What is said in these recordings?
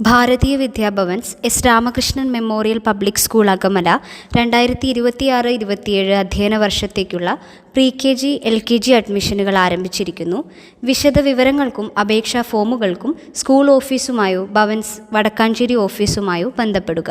Bharatiya Vidya Bhavan's S Ramakrishnan memorial public school Akamala രണ്ടായിരത്തി ഇരുപത്തിയാറ് ഇരുപത്തിയേഴ് അധ്യയന വർഷത്തേക്കുള്ള pre K G L K G അഡ്മിഷനുകൾ ആരംഭിച്ചിരിക്കുന്നു. വിശദ വിവരങ്ങൾക്കും അപേക്ഷാ ഫോമുകൾക്കും സ്കൂൾ ഓഫീസുമായോ ഭവൻസ് വടക്കാഞ്ചേരി ഓഫീസുമായോ ബന്ധപ്പെടുക.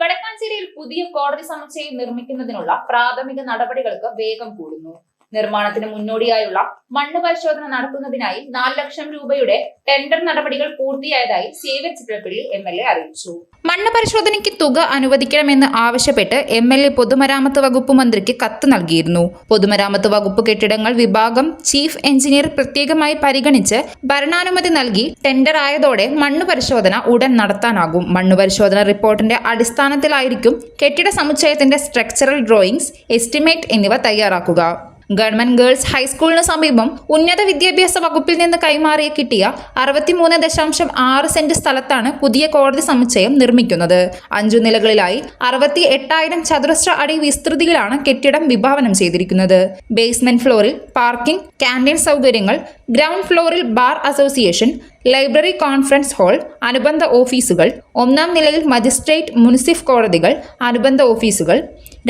വടക്കാഞ്ചേരിയിൽ പുതിയ കോടതി സമുച്ചയം നിർമ്മിക്കുന്നതിനുള്ള പ്രാഥമിക നടപടികൾക്ക് വേഗം കൂടുന്നു. നിർമ്മാണത്തിന് മുന്നോടിയായുള്ള മണ്ണ് പരിശോധന നടത്തുന്നതിനായി നാല് ലക്ഷം രൂപയുടെ ടെൻഡർ നടപടികൾ പൂർത്തിയായതായി Xavier Chittilappilly M L A അറിയിച്ചു. മണ്ണ് പരിശോധനയ്ക്ക് തുക അനുവദിക്കണമെന്ന് ആവശ്യപ്പെട്ട് എം എൽ എ പൊതുമരാമത്ത് വകുപ്പ് മന്ത്രിക്ക് കത്ത് നൽകിയിരുന്നു. പൊതുമരാമത്ത് വകുപ്പ് കെട്ടിടങ്ങൾ വിഭാഗം ചീഫ് എഞ്ചിനീയർ പ്രത്യേകമായി പരിഗണിച്ച് ഭരണാനുമതി നൽകി ടെൻഡർ ആയതോടെ മണ്ണ് പരിശോധന ഉടൻ നടത്താനാകും. മണ്ണ് പരിശോധന റിപ്പോർട്ടിന്റെ അടിസ്ഥാനത്തിലായിരിക്കും കെട്ടിട സമുച്ചയത്തിന്റെ സ്ട്രക്ചറൽ ഡ്രോയിങ്സ് എസ്റ്റിമേറ്റ് എന്നിവ തയ്യാറാക്കുക. ഗവൺമെന്റ് ഗേൾസ് ഹൈസ്കൂളിന് സമീപം ഉന്നത വിദ്യാഭ്യാസ വകുപ്പിൽ നിന്ന് കൈമാറിയ കിട്ടിയ അറുപത്തിമൂന്ന് ദശാംശം ആറ് സെന്റ് സ്ഥലത്താണ് പുതിയ കോടതി സമുച്ചയം നിർമ്മിക്കുന്നത്. അഞ്ചു നിലകളിലായി അറുപത്തി എട്ടായിരം ചതുരശ്ര അടി വിസ്തൃതിയിലാണ് കെട്ടിടം വിഭാവനം ചെയ്തിരിക്കുന്നത്. ബേസ്മെന്റ് ഫ്ലോറിൽ പാർക്കിംഗ് ക്യാന്റീൻ സൗകര്യങ്ങൾ ഗ്രൗണ്ട് ഫ്ലോറിൽ bar association library conference hall അനുബന്ധ ഓഫീസുകൾ ഒന്നാം നിലയിൽ മജിസ്ട്രേറ്റ് മുനിസിഫ് കോടതികൾ അനുബന്ധ ഓഫീസുകൾ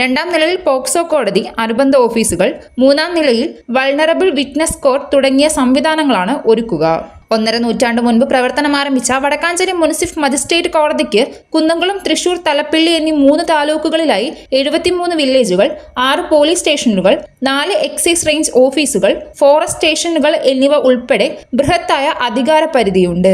രണ്ടാം നിലയിൽ പോക്സോ കോടതി അനുബന്ധ ഓഫീസുകൾ മൂന്നാം നിലയിൽ വൾണറബിൾ വിറ്റ്നസ് കോർട്ട് തുടങ്ങിയ സംവിധാനങ്ങളാണ് ഒരുക്കുക. ഒന്നര നൂറ്റാണ്ട് മുൻപ് പ്രവർത്തനം ആരംഭിച്ച വടക്കാഞ്ചേരി മുനിസിഫ് മജിസ്ട്രേറ്റ് കോടതിക്ക് കുന്നംകുളം തൃശൂർ തലപ്പിള്ളി എന്നീ മൂന്ന് താലൂക്കുകളിലായി എഴുപത്തിമൂന്ന് വില്ലേജുകൾ ആറ് പോലീസ് സ്റ്റേഷനുകൾ നാല് എക്സൈസ് റേഞ്ച് ഓഫീസുകൾ ഫോറസ്റ്റ് സ്റ്റേഷനുകൾ എന്നിവ ഉൾപ്പെടെ ബൃഹത്തായ അധികാര പരിധിയുണ്ട്.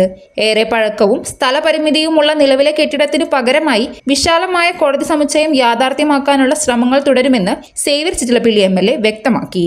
ഏറെ പഴക്കവും സ്ഥലപരിമിതിയുമുള്ള നിലവിലെ കെട്ടിടത്തിനു പകരമായി വിശാലമായ കോടതി സമുച്ചയം യാഥാർത്ഥ്യമാക്കാനുള്ള ശ്രമങ്ങൾ തുടരുമെന്ന് സേവ്യർ ചിറ്റിലപ്പിള്ളി എം വ്യക്തമാക്കി.